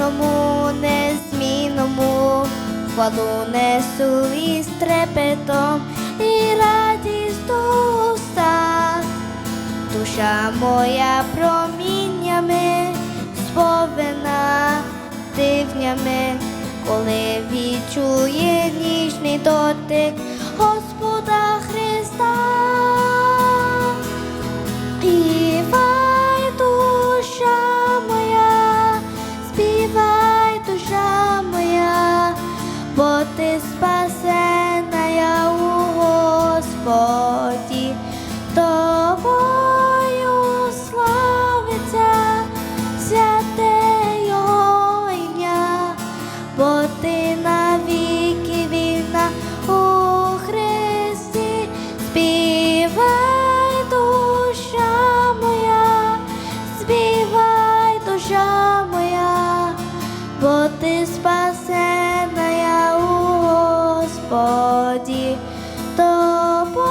вічному, незмінному, хвалу несу із трепетом і радість до устах. Душа моя проміннями сповнена дивнями, коли відчує ніжний дотик Господі, тобою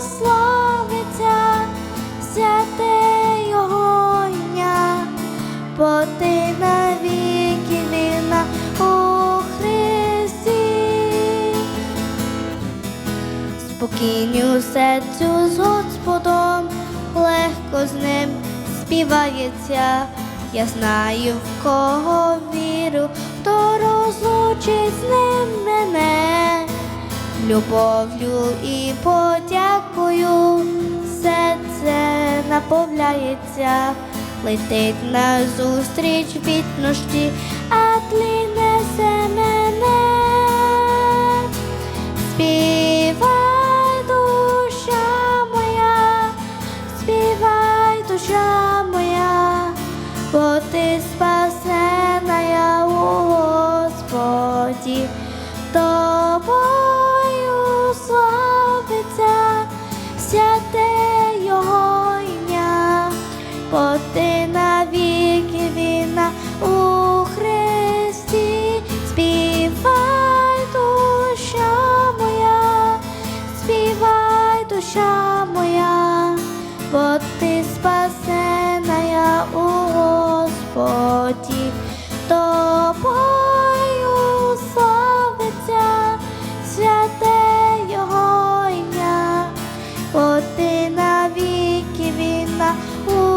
славиться святе Його ім'я, бо ти навіки вільна у Христі. Спокійню серцю з Господом, легко з ним співається. Я знаю, в кого віру, хто розлучить. Любов'ю і подякою серце наповняється, летить назустріч вітності, а тлі несе мене. Співай, душа моя, співай, душа моя, бо ти навіки вина у Христі, співай душа моя, співай душа моя, бо ти спасена я у Господі, тобою славиться святе Його ім'я, бо ти навіки війна. у